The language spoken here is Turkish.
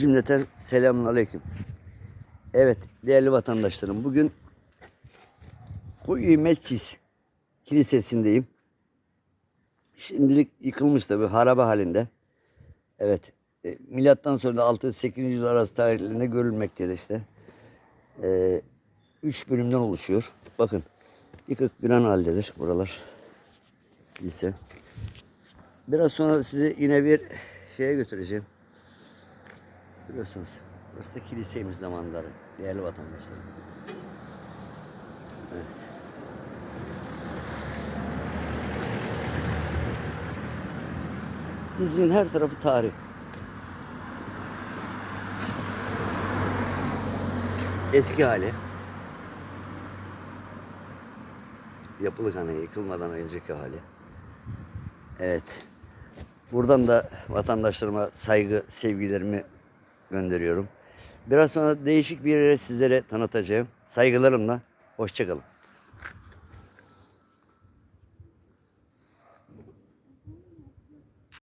Cümleten selamun aleyküm. Evet değerli vatandaşlarım bugün Kuyu Mescid Kilisesi'ndeyim. Şimdilik yıkılmış tabi harabe halinde. Evet e, milattan sonra da 6-8. yüzyıl arası tarihlerinde görülmektedir işte. E, üç bölümden oluşuyor. Bakın yıkık bir an haldedir buralar. Kilise. Biraz sonra sizi yine bir şeye götüreceğim. Biliyorsunuz. Burası da kiliseymiş zamanları. Değerli vatandaşlarım. Evet. İzmir'in her tarafı tarih. Eski hali. Yapılık hani yıkılmadan önceki hali. Evet. Buradan da vatandaşlarıma saygı, sevgilerimi gönderiyorum. Biraz sonra değişik bir yere sizlere tanıtacağım. Saygılarımla. Hoşçakalın.